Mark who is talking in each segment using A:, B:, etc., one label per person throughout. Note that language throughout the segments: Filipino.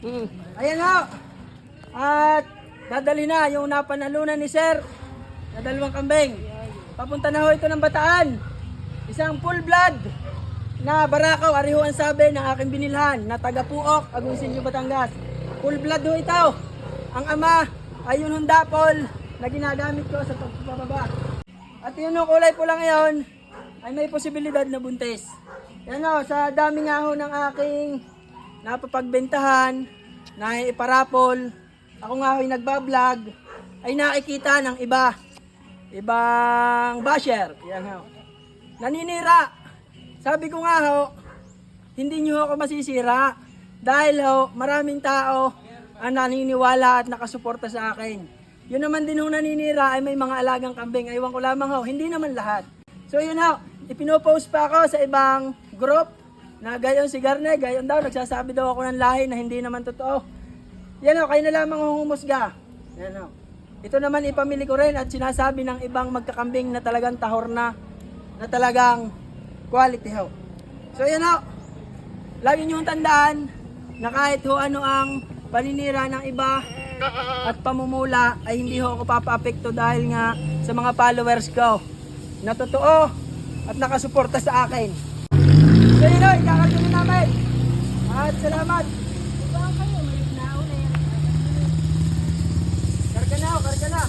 A: Hmm. Ayan ho. At dadali na yung napanalunan ni Sir na dalawang kambing. Papunta na ho ito ng Bataan. Isang full blood na barakaw, ariho ang sabi ng aking binilhan na taga Puok, Agoncillo, Batangas. Full blood ho ito. Ang ama ay yung hundapol na ginagamit ko sa pagpapababa. At yun yung kulay pula ngayon ay may posibilidad na buntis. Yan o, sa dami nga ho ng aking napapagbentahan, na iparapol, ako nga ho'y nagbablog, ay nakikita ng iba, ibang basher. Yan ho. Naninira. Sabi ko nga ho, hindi nyo ako masisira. Dahil ho, maraming tao ang naniniwala at nakasuporta sa akin. Yun naman din ho naninira ay may mga alagang kambing. Aywan ko lamang ho, hindi naman lahat. So yun ho, ipinopost pa ako sa ibang group na gayon si Garne, gayon daw, nagsasabi daw ako ng lahi na hindi naman totoo. Yan ho, kayo na lamang ang humusga. Yan ho. Ito naman ipamili ko rin at sinasabi ng ibang magkakambing na talagang tahor na, na talagang quality ho. So yan ho, lagi nyo tandaan na kahit ho ano ang paninira ng iba at pamumula ay hindi ho ako papaapekto dahil nga sa mga followers ko na totoo at nakasuporta sa akin. So yun ho, ikakatuloy namin. At salamat. Karga na karga na.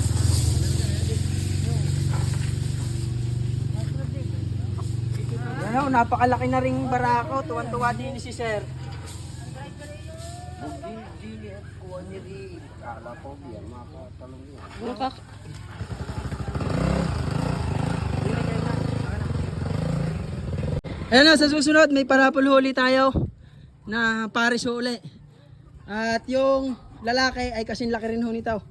A: Yan ho, napakalaki na ring barako. Tuwan-tuwa din si Sir. Ayan na, sa susunod may parapol huli tayo na pares huli. At yung lalaki ay kasing laki rin ho nito.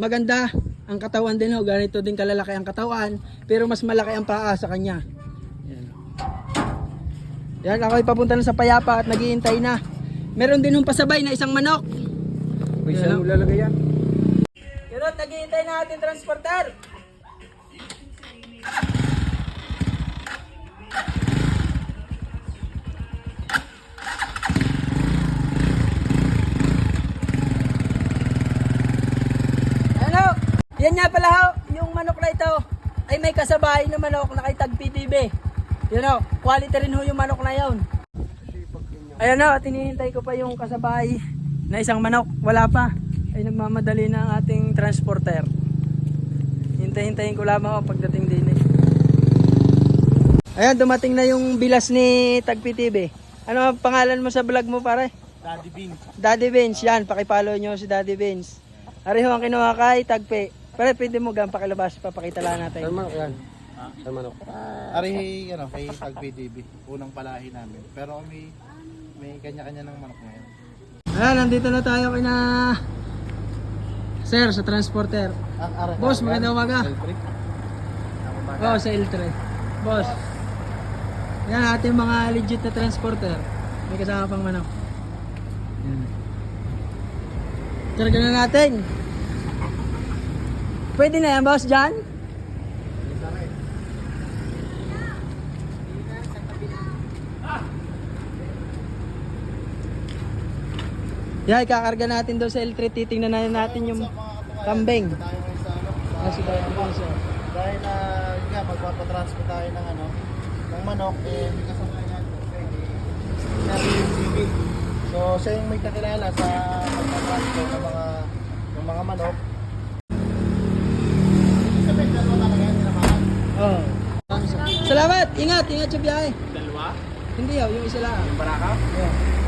A: Maganda ang katawan din ho, ganito din kalalaki ang katawan, pero mas malaki ang paa sa kanya. Yan. Yan, ako ay papunta na sa payapa at naghihintay na. Meron din hong pasabay na isang manok.
B: May saan mo lalagay yan?
A: Yun at naghihintay na ating transporter. Ano? Yan nga pala ho, yung manok na ito ay may kasabay na manok na kay Tag PTB. Yun ho, quality rin ho yung manok na yun. Ayan ho, tinihintay ko pa yung kasabay na isang manok. Wala pa. Ay nagmamadali na ang ating transporter. Hintay-hintayin ko lamang ako pagdating din eh. Ayan, dumating na yung bilas ni Tag PTB. Ano ang pangalan mo sa vlog mo pare?
B: Daddy Beans.
A: Daddy Beans, yan. Pakipollow nyo si Daddy Beans. Ariho ang kinuha kay Tagpe. Pare, pwede mo gan pakilabas, papakita lang natin.
B: Saan manok yan? Saan manok? Ari, ano, kay Tag PDB. Unang palahi namin. Pero may may kanya-kanya ng manok ngayon.
A: Ayan, nandito na tayo kay na... Sir, sa transporter.
B: Ah,
A: Boss, magandang umaga. Oh, sa L3. Boss. Yan, ating mga legit na transporter. May kasama pang manok. Yan. Karga na natin. Pwede na yan, boss, dyan? Yeah, ikakarga natin doon sa L3. Titingnan na natin yung kambing.
B: Tayo ngayon sa ano.
A: Ah, si Daddy Beans, oh.
B: Dahil na, yun nga, magpapatransport tayo ng ano, ng manok, eh, kasama. Natin yung TV. So, siya yung may kakilala sa pagpapatransport ng mga, ng mga manok. Sabihin, dalawa talaga yan, sinamahan.
A: Oh. Salamat! Ingat! Ingat sa biyahe.
B: Dalawa?
A: Hindi oh, yung isa lang.
B: Yung baraka?
A: Yeah.